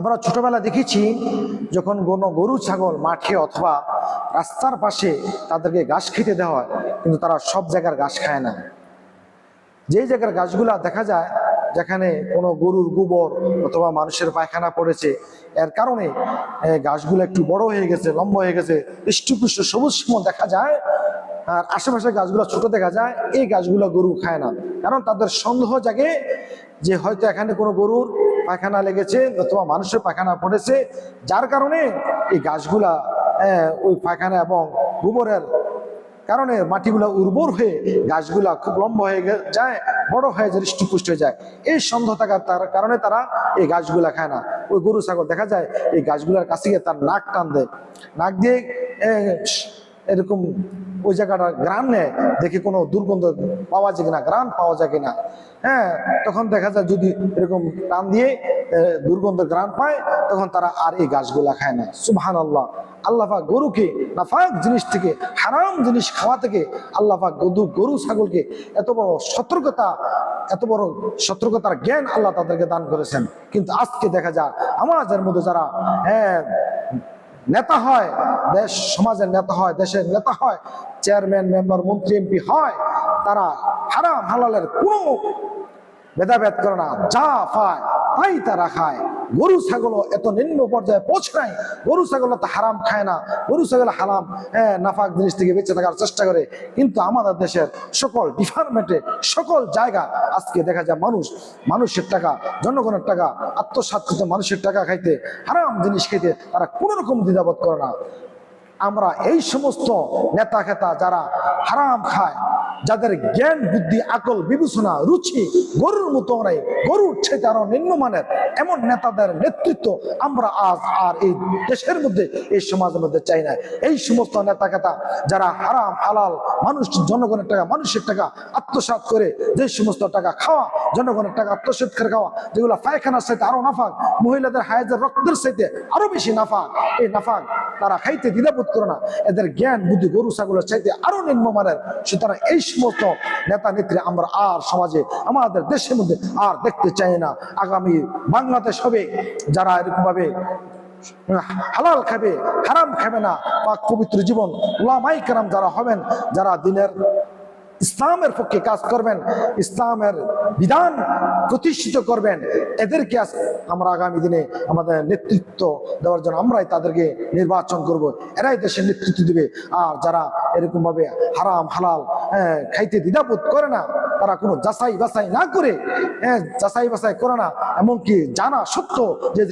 আমরা ছোটবেলা দেখেছি যখন কোনো গরু, ছাগল মাঠে অথবা রাস্তার পাশে তাদেরকে ঘাস খেতে দেওয়া হয়, কিন্তু তারা সব জায়গার ঘাস খায় না। যেই জায়গার গাছগুলা দেখা যায়, যেখানে কোনো গরুর গোবর অথবা মানুষের পায়খানা পড়েছে, এর কারণে গাছগুলো একটু বড় হয়ে গেছে, লম্বা হয়ে গেছে হৃষ্টপুষ্ট সবুজ দেখা যায়, আর আশেপাশে গাছগুলো ছোট দেখা যায়, এই গাছগুলো গরু খায় না। কারণ তাদের সন্দেহ জাগে যে হয়তো এখানে কোনো গরুর পায়খানা লেগেছে, অথবা মানুষের পায়খানা পড়েছে, যার কারণে এই গাছগুলা ওই পায়খানা এবং গোবরের কারণে মাটিগুলো উর্বর হয়ে গাছগুলা খুব লম্বা হয়ে যায়, বড় হয়ে যায়, হৃষ্টপুষ্ট হয়ে যায়। এই সন্দেহ থাকার তার কারণে তারা এই গাছগুলা খায় না। ওই গরু, ছাগল দেখা যায়, এই গাছগুলার কাছে গিয়ে তার নাক টান দেয়। নাক দিয়ে এরকম ওই জায়গাটা গ্রাম নেয়, দেখে কোনো দুর্গন্ধ পাওয়া যায় কিনা, গ্রাম পাওয়া যায় কিনা। হ্যাঁ তখন দেখা যায় যদি এরকম টান দিয়ে দুর্গন্ধ গ্রাম পায়, তখন তারা আর এই গাছগুলা খায় না। সুবহান আল্লাহ আল্লাহাক গরুকে নাফাক জিনিস থেকে, হারাম জিনিস খাওয়া থেকে আল্লাহাক গরু গরু, ছাগলকে এত বড় সতর্কতা, এত বড় সতর্কতার জ্ঞান আল্লাহ তাদেরকে দান করেছেন। কিন্তু আজকে দেখা যায়, আমাদের মধ্যে যারা হ্যাঁ নেতা হয়, দেশ সমাজের নেতা হয়, দেশের নেতা হয় চেয়ারম্যান মেম্বার মন্ত্রী, এমপি হয়, তারা হারাম হালালের কোনো ভেদাভেদ করে না, যা পায়। তাই তারা খায়। গরু ছাগল এত নিম্ন পর্যায়ে পৌঁছায় গরু ছাগল তো হারাম খায় না। গরু, ছাগল হারাম হ্যাঁ নাফাক জিনিস থেকে বেঁচে থাকার চেষ্টা করে। কিন্তু আমাদের দেশের সকল ডিপার্টমেন্টে সকল জায়গা আজকে দেখা যায় মানুষ, মানুষের টাকা, জনগণের টাকা আত্মসাৎকৃত মানুষের টাকা খাইতে, হারাম জিনিস খাইতে তারা কোনো রকম দ্বিধাবোধ করে না। আমরা এই সমস্ত নেতা খেতা যারা হারাম খায় যাদের জ্ঞান, বুদ্ধি, আকল, বিবেচনা, রুচি, গরুর মতো গরুর ছেতে আরও নিম্নমানের এমন নেতাদের নেতৃত্ব আমরা আজ আর এই দেশের মধ্যে, এই সমাজের মধ্যে চাই না। এই সমস্ত নেতা খেতা যারা হারাম, হালাল, মানুষ, জনগণের টাকা, মানুষের টাকা আত্মসাৎ করে যে সমস্ত টাকা খাওয়া, জনগণের টাকা আত্মসাৎ করে খাওয়া, যেগুলো পায়খানার সাথে আরও নাফাক, মহিলাদের হায়াজের রক্তের সাথে আরও বেশি নাফাক, এই নাফাক তারা খাইতে দ্বিধাবোধ করে না। এদের জ্ঞান, বুদ্ধি, গরু, ছাগলের চাইতে আরও নিম্নমানের সুতরাং এই সমস্ত নেতা নেত্রী আমরা আর সমাজে, আমাদের দেশের মধ্যে আর দেখতে চাই না। আগামী বাংলাদেশ হবে, যারা এরকমভাবে হালাল খাবে, হারাম খাবে না পাক পবিত্র জীবন ওলামাই কারাম যারা হবেন, যারা দিনের ইসলামের পক্ষে কাজ করবেন ইসলামের বিধান প্রতিষ্ঠিত করবেন এদেরকে আমরা আগামী দিনে আমাদের নেতৃত্ব দেওয়ার জন্য আমরাই তাদেরকে নির্বাচন করব এরাই দেশের নেতৃত্ব দিবে। আর যারা এরকম ভাবে হারাম হালাল হ্যাঁ, খাইতে দ্বিধাবোধ করে না তারা কোনো যাচাই বাছাই না করে হ্যাঁ, যাচাই বাছাই করে না এমনকি জানা সত্য যে